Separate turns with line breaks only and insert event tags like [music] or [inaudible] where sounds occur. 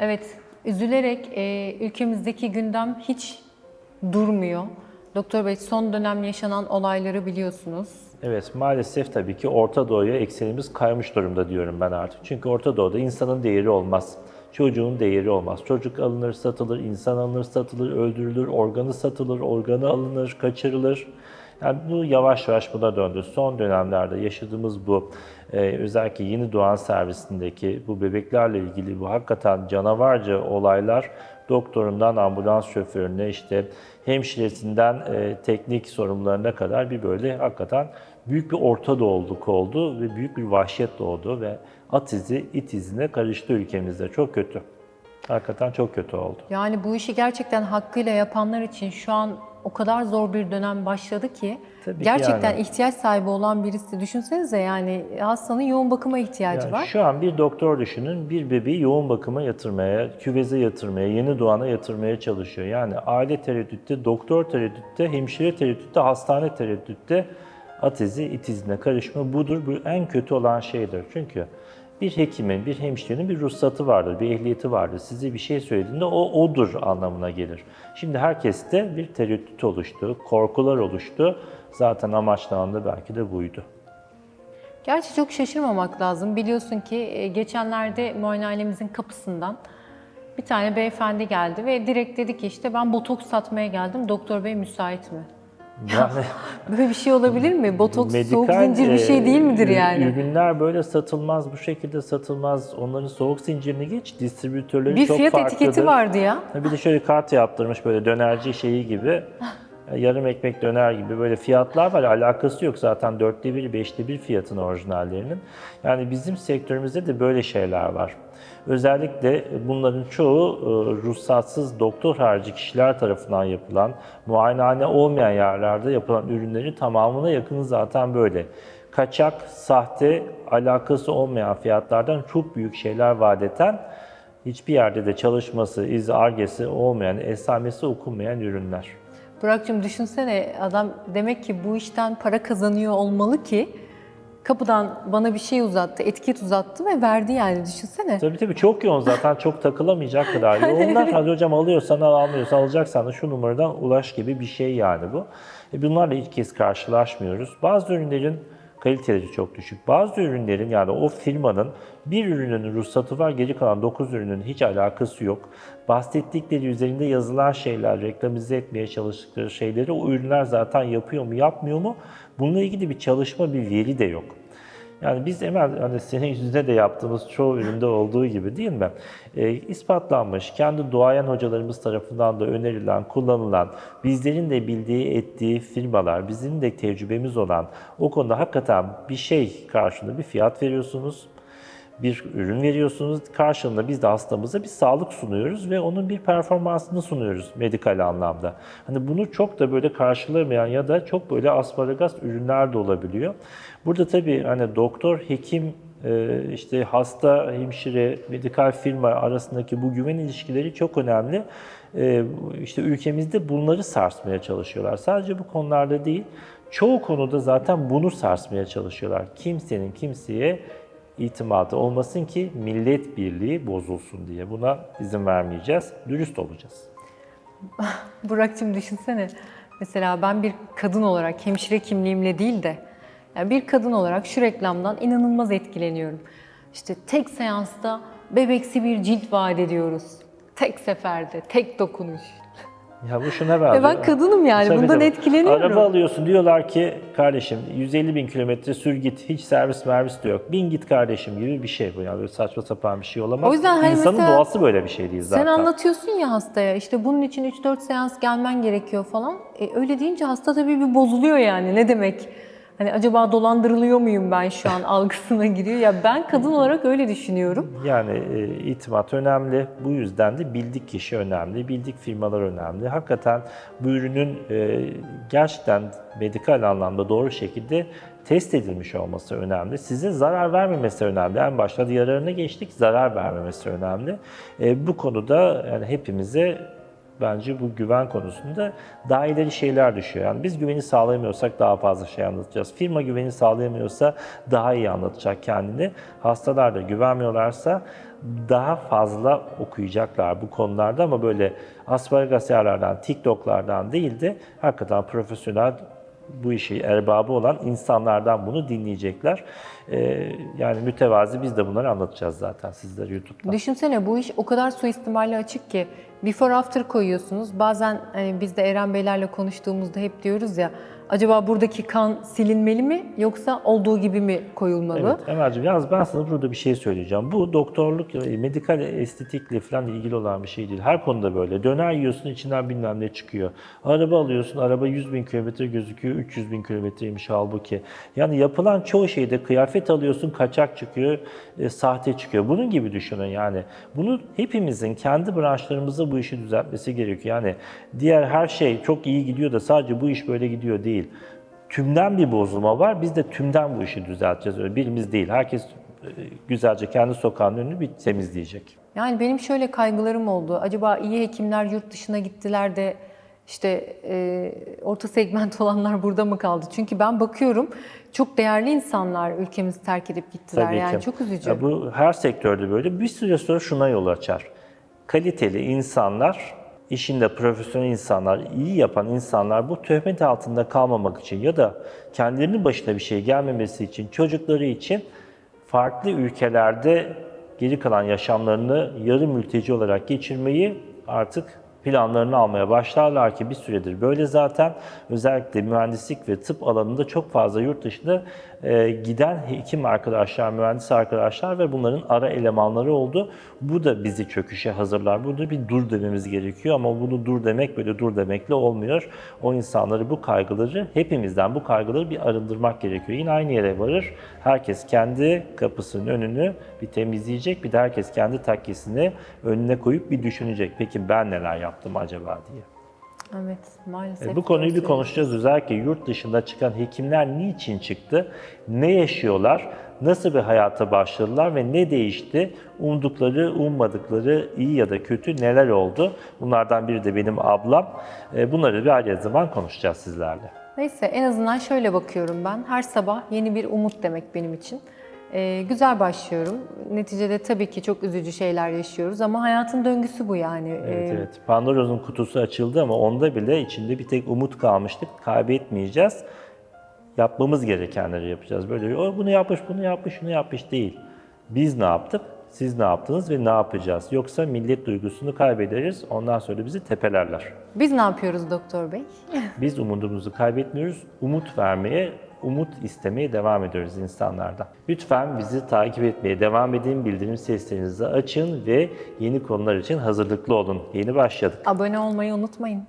Evet, üzülerek e, ülkemizdeki gündem hiç durmuyor. Doktor Bey son dönem yaşanan olayları biliyorsunuz.
Evet maalesef tabii ki Orta Doğu'ya eksenimiz kaymış durumda diyorum ben artık. Çünkü Orta Doğu'da insanın değeri olmaz. Çocuğun değeri olmaz. Çocuk alınır, satılır, insan alınır, satılır, öldürülür, organı satılır, organı alınır, kaçırılır. Yani bu yavaş yavaş buna döndü. Son dönemlerde yaşadığımız bu e, özellikle yeni doğan servisindeki bu bebeklerle ilgili bu hakikaten canavarca olaylar doktorundan ambulans şoförüne işte hemşiresinden e, teknik sorumlularına kadar bir böyle hakikaten büyük bir Orta Doğuluk oldu ve büyük bir vahşet doğdu ve at izi it izine karıştı ülkemizde. Çok kötü. Hakikaten çok kötü oldu.
Yani bu işi gerçekten hakkıyla yapanlar için şu an o kadar zor bir dönem başladı ki
Tabii ki
gerçekten
yani.
ihtiyaç sahibi olan birisi düşünsenize yani hastanın yoğun bakıma ihtiyacı
Yani
var.
şu an bir doktor düşünün bir bebeği yoğun bakıma yatırmaya, küveze yatırmaya, yeni doğana yatırmaya çalışıyor. Yani aile tereddütte, doktor tereddütte, hemşire tereddütte, hastane tereddütte at izi it izine karışma budur. Bu en kötü olan şeydir. Çünkü bir hekimin, bir hemşirenin bir ruhsatı vardır, bir ehliyeti vardır. Size bir şey söylediğinde o odur anlamına gelir. Şimdi herkeste bir tereddüt oluştu, korkular oluştu. Zaten amaçlanan da belki de buydu.
Gerçi çok şaşırmamak lazım. Biliyorsun ki e, geçenlerde muayenehanemizin kapısından bir tane beyefendi geldi ve direkt dedi ki işte ben botoks satmaya geldim. Doktor bey müsait mi?
Yani [laughs]
Böyle bir şey olabilir mi? Botoks soğuk
Medikal,
zincir bir şey
e,
değil midir yani?
Ürünler böyle satılmaz, bu şekilde satılmaz. Onların soğuk zincirini geç, distribütörleri
Bir
çok
fiyat
farklıdır.
etiketi vardı ya.
Bir de şöyle kart yaptırmış böyle dönerci şeyi gibi. [laughs] Yarım ekmek döner gibi böyle fiyatlar var. Alakası yok zaten dörtte bir, beşte bir fiyatın orijinallerinin. Yani bizim sektörümüzde de böyle şeyler var. Özellikle bunların çoğu e, ruhsatsız doktor harici kişiler tarafından yapılan, muayenehane olmayan yerlerde yapılan ürünlerin tamamına yakını zaten böyle. Kaçak, sahte, alakası olmayan fiyatlardan çok büyük şeyler vaat eden, hiçbir yerde de çalışması, izi, argesi olmayan, esamesi okunmayan ürünler.
Burak'cığım düşünsene adam demek ki bu işten para kazanıyor olmalı ki kapıdan bana bir şey uzattı, etiket uzattı ve verdi yani düşünsene.
Tabii tabii çok yoğun zaten [laughs] çok takılamayacak kadar yoğunlar. [laughs] Hadi hocam alıyorsan al, almıyorsan alacaksan da şu numaradan ulaş gibi bir şey yani bu. E bunlarla ilk kez karşılaşmıyoruz. Bazı ürünlerin kaliteleri çok düşük. Bazı ürünlerin yani o firmanın bir ürünün ruhsatı var, geri kalan 9 ürünün hiç alakası yok. Bahsettikleri üzerinde yazılan şeyler, reklamize etmeye çalıştıkları şeyleri o ürünler zaten yapıyor mu, yapmıyor mu? Bununla ilgili bir çalışma, bir veri de yok. Yani biz hemen hani senin yüzünde de yaptığımız çoğu üründe olduğu gibi değil mi? E, ispatlanmış, kendi duayen hocalarımız tarafından da önerilen, kullanılan, bizlerin de bildiği, ettiği firmalar, bizim de tecrübemiz olan o konuda hakikaten bir şey karşılığında bir fiyat veriyorsunuz bir ürün veriyorsunuz. Karşılığında biz de hastamıza bir sağlık sunuyoruz ve onun bir performansını sunuyoruz medikal anlamda. Hani bunu çok da böyle karşılamayan ya da çok böyle asparagas ürünler de olabiliyor. Burada tabii hani doktor, hekim, e, işte hasta, hemşire, medikal firma arasındaki bu güven ilişkileri çok önemli. E, İşte ülkemizde bunları sarsmaya çalışıyorlar. Sadece bu konularda değil, çoğu konuda zaten bunu sarsmaya çalışıyorlar. Kimsenin kimseye itimadı olmasın ki millet birliği bozulsun diye. Buna izin vermeyeceğiz. Dürüst olacağız. [laughs]
Burak'cığım düşünsene mesela ben bir kadın olarak hemşire kimliğimle değil de yani bir kadın olarak şu reklamdan inanılmaz etkileniyorum. İşte tek seansta bebeksi bir cilt vaat ediyoruz. Tek seferde, tek dokunuş.
Ya bu şuna benziyor.
Ve ben kadınım yani
Tabii
bundan
tabii.
etkileniyorum.
Araba alıyorsun diyorlar ki kardeşim 150 bin kilometre sür git hiç servis mervis de yok. Bin git kardeşim gibi bir şey bu yani böyle saçma sapan bir şey olamaz.
O yüzden hani
İnsanın
mesela
doğası böyle bir şey değil zaten.
Sen anlatıyorsun ya hastaya işte bunun için 3-4 seans gelmen gerekiyor falan. E, öyle deyince hasta tabii bir bozuluyor yani ne demek? Hani acaba dolandırılıyor muyum ben şu an algısına giriyor. Ya ben kadın olarak öyle düşünüyorum.
Yani e, itimat önemli. Bu yüzden de bildik kişi önemli, bildik firmalar önemli. Hakikaten bu ürünün e, gerçekten medikal anlamda doğru şekilde test edilmiş olması önemli. Size zarar vermemesi önemli. En başta yararına geçtik, zarar vermemesi önemli. E, bu konuda yani hepimize bence bu güven konusunda daha ileri şeyler düşüyor. Yani biz güveni sağlayamıyorsak daha fazla şey anlatacağız. Firma güveni sağlayamıyorsa daha iyi anlatacak kendini. Hastalar da güvenmiyorlarsa daha fazla okuyacaklar bu konularda ama böyle asparagas yerlerden, TikTok'lardan değil de hakikaten profesyonel bu işi erbabı olan insanlardan bunu dinleyecekler. Ee, yani mütevazi biz de bunları anlatacağız zaten sizlere YouTube'da.
Düşünsene bu iş o kadar suistimalle açık ki before after koyuyorsunuz. Bazen hani biz de Eren Beylerle konuştuğumuzda hep diyoruz ya acaba buradaki kan silinmeli mi yoksa olduğu gibi mi koyulmalı?
Evet Emel'cim yalnız ben sana burada bir şey söyleyeceğim. Bu doktorluk, e, medikal estetikle falan ilgili olan bir şey değil. Her konuda böyle. Döner yiyorsun içinden bilmem ne çıkıyor. Araba alıyorsun, araba 100 bin kilometre gözüküyor, 300 bin kilometreymiş halbuki. Yani yapılan çoğu şeyde kıyafet alıyorsun, kaçak çıkıyor, e, sahte çıkıyor. Bunun gibi düşünün yani. Bunu hepimizin kendi branşlarımızda bu işi düzeltmesi gerekiyor. Yani diğer her şey çok iyi gidiyor da sadece bu iş böyle gidiyor değil. Tümden bir bozulma var. Biz de tümden bu işi düzelteceğiz. Öyle birimiz değil. Herkes e, güzelce kendi sokağının önünü bir temizleyecek.
Yani benim şöyle kaygılarım oldu. Acaba iyi hekimler yurt dışına gittiler de işte e, orta segment [laughs] olanlar burada mı kaldı? Çünkü ben bakıyorum çok değerli insanlar ülkemizi terk edip gittiler.
Tabii
yani
ki.
çok üzücü.
Ya bu her sektörde böyle. Bir süre sonra şuna yol açar. Kaliteli insanlar, işinde profesyonel insanlar, iyi yapan insanlar bu töhmet altında kalmamak için ya da kendilerinin başına bir şey gelmemesi için, çocukları için farklı ülkelerde geri kalan yaşamlarını yarı mülteci olarak geçirmeyi artık planlarını almaya başlarlar ki bir süredir böyle zaten özellikle mühendislik ve tıp alanında çok fazla yurt dışına e, giden hekim arkadaşlar, mühendis arkadaşlar ve bunların ara elemanları oldu. Bu da bizi çöküşe hazırlar. Burada bir dur dememiz gerekiyor ama bunu dur demek böyle dur demekle olmuyor. O insanları, bu kaygıları, hepimizden bu kaygıları bir arındırmak gerekiyor. Yine aynı yere varır. Herkes kendi kapısının önünü bir temizleyecek, bir de herkes kendi takkesini önüne koyup bir düşünecek. Peki ben neler yaptım acaba diye.
Evet maalesef.
E, Bu konuyu bir konuşacağız. Özellikle yurt dışında çıkan hekimler niçin çıktı? Ne yaşıyorlar? Nasıl bir hayata başladılar ve ne değişti? Umdukları, ummadıkları iyi ya da kötü neler oldu? Bunlardan biri de benim ablam. E, Bunları bir ayrı zaman konuşacağız sizlerle.
Neyse en azından şöyle bakıyorum ben. Her sabah yeni bir umut demek benim için. Ee, güzel başlıyorum. Neticede tabii ki çok üzücü şeyler yaşıyoruz ama hayatın döngüsü bu yani.
Evet,
Ee,
evet. Pandora'nın kutusu açıldı ama onda bile içinde bir tek umut kalmıştık. Kaybetmeyeceğiz. Yapmamız gerekenleri yapacağız. Böyle o bunu yapmış, bunu yapmış, şunu yapmış değil. Biz ne yaptık? Siz ne yaptınız ve ne yapacağız? Yoksa millet duygusunu kaybederiz. Ondan sonra bizi tepelerler.
Biz ne yapıyoruz doktor bey?
Biz umudumuzu kaybetmiyoruz. Umut vermeye, umut istemeye devam ediyoruz insanlardan. Lütfen bizi takip etmeye devam edin. Bildirim seslerinizi açın ve yeni konular için hazırlıklı olun. Yeni başladık.
Abone olmayı unutmayın.